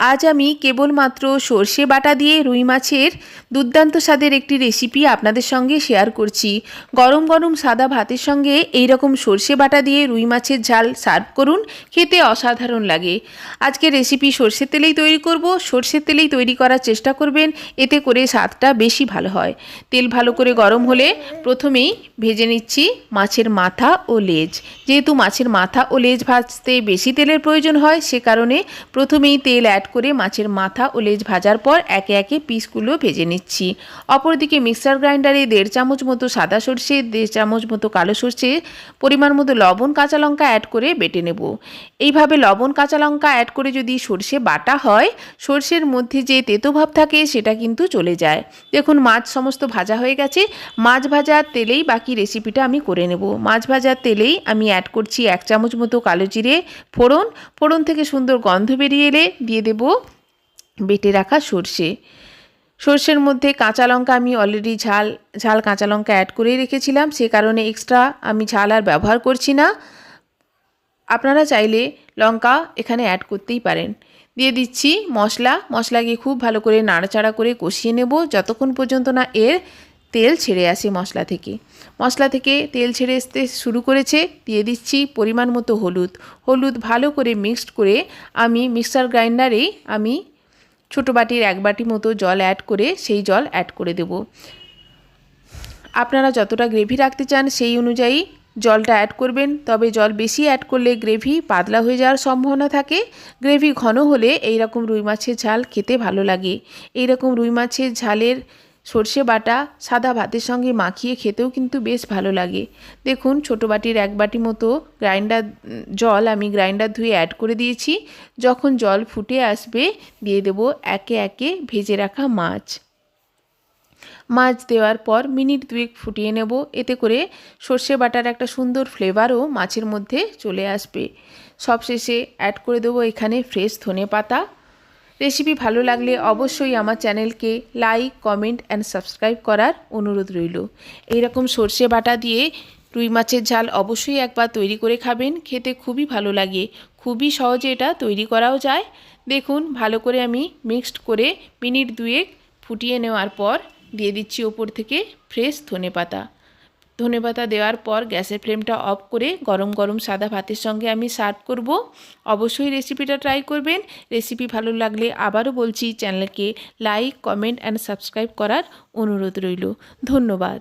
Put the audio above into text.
আজ আমি কেবলমাত্র সর্ষে বাটা দিয়ে রুই মাছের দুর্দান্ত স্বাদের একটি রেসিপি আপনাদের সঙ্গে শেয়ার করছি। গরম গরম সাদা ভাতের সঙ্গে এই রকম সর্ষে বাটা দিয়ে রুই মাছের ঝাল সার্ভ করুন, খেতে অসাধারণ লাগে। আজকে রেসিপি সর্ষের তেলেই তৈরি করব, সর্ষের তেলেই তৈরি করার চেষ্টা করবেন, এতে করে স্বাদটা বেশি ভালো হয়। তেল ভালো করে গরম হলে প্রথমেই ভেজে নিচ্ছি মাছের মাথা ও লেজ। যেহেতু মাছের মাথা ও লেজ ভাজতে বেশি তেলের প্রয়োজন হয়, সে কারণে প্রথমেই তেল অ্যাড করে মাছের মাথা ও লেজ ভাজার পর একে একে পিসগুলো ভেজে নিচ্ছি। অপরদিকে মিক্সার গ্রাইন্ডারে দেড় চামচ মতো সাদা সর্ষে, দেড় চামচ মতো কালো সর্ষে, পরিমাণ মতো লবণ, কাঁচা লঙ্কা অ্যাড করে বেটে নেব। এইভাবে লবণ, কাঁচা লঙ্কা অ্যাড করে যদি সর্ষে বাটা হয়, সর্ষের মধ্যে যে তেতো ভাব থাকে সেটা কিন্তু চলে যায়। দেখুন, মাছ সমস্ত ভাজা হয়ে গেছে। মাছ ভাজার তেলেই বাকি রেসিপিটা আমি করে নেব। মাছ ভাজার তেলেই আমি অ্যাড করছি এক চামচ মতো কালো জিরে ফোড়ন। ফোড়ন থেকে সুন্দর গন্ধ বেরিয়ে এলে দিয়ে দেব বেটে রাখা সর্ষে। সর্ষের মধ্যে কাঁচা লঙ্কা আমি অলরেডি ঝাল ঝাল কাঁচা লঙ্কা অ্যাড করেই রেখেছিলাম। সে কারণে এক্সট্রা আমি ঝাল আর ব্যবহার করছি না। আপনারা চাইলে লঙ্কা এখানে অ্যাড করতেই পারেন। দিয়ে দিচ্ছি মশলা। মশলাকে খুব ভালো করে নাড়াচাড়া করে কষিয়ে নেব। যতক্ষণ পর্যন্ত না এর তেল ছেড়ে আসে মশলা থেকে। মশলা থেকে তেল ছেড়ে আসতে শুরু করেছে, দিয়ে দিচ্ছি পরিমাণ মতো হলুদ। হলুদ ভালো করে মিক্সড করে আমি মিক্সার গ্রাইন্ডারেই আমি ছোটো বাটির এক বাটি মতো জল অ্যাড করে সেই জল অ্যাড করে দেব। আপনারা যতটা গ্রেভি রাখতে চান সেই অনুযায়ী জলটা অ্যাড করবেন, তবে জল বেশি অ্যাড করলে গ্রেভি পাতলা হয়ে যাওয়ার সম্ভাবনা থাকে। গ্রেভি ঘন হলে এই রকম রুই মাছের ঝাল খেতে ভালো লাগে। এই রকম রুই মাছের ঝালের সর্ষে বাটা, সাদা ভাতের সঙ্গে মাখিয়ে খেতেও কিন্তু বেশ ভালো লাগে। দেখুন, ছোটো বাটির এক বাটি মতো গ্রাইন্ডার, জল আমি গ্রাইন্ডার ধুয়ে অ্যাড করে দিয়েছি। যখন জল ফুটে আসবে, দিয়ে দেব একে একে ভেজে রাখা মাছ। মাছ দেওয়ার পর মিনিট দুয়েক ফুটিয়ে নেব। এতে করে সর্ষে বাটার একটা সুন্দর ফ্লেভারও মাছের মধ্যে চলে আসবে। সবশেষে অ্যাড করে দেবো এখানে ফ্রেশ ধনে পাতা। রেসিপি ভালো লাগলে অবশ্যই আমার চ্যানেলকে লাইক, কমেন্ট অ্যান্ড সাবস্ক্রাইব করার অনুরোধ রইল। এইরকম সর্ষে বাটা দিয়ে রুই মাছের ঝাল অবশ্যই একবার তৈরি করে খাবেন, খেতে খুবই ভালো লাগে। খুবই সহজে এটা তৈরি করাও যায়। দেখুন, ভালো করে আমি মিক্সড করে মিনিট দুয়েক ফুটিয়ে নেওয়ার পর দিয়ে দিচ্ছি ওপর থেকে ফ্রেশ ধনে পাতা ধনে পাতা দেওয়ার পর গ্যাসের ফ্লেমটা অফ করে গরম গরম সাদা ভাতের সঙ্গে আমি সার্ভ করব। অবশ্যই রেসিপিটা ট্রাই করবেন। রেসিপি ভালো লাগলে আবারও বলছি চ্যানেলকে লাইক, কমেন্ট অ্যান্ড সাবস্ক্রাইব করার অনুরোধ রইল। ধন্যবাদ।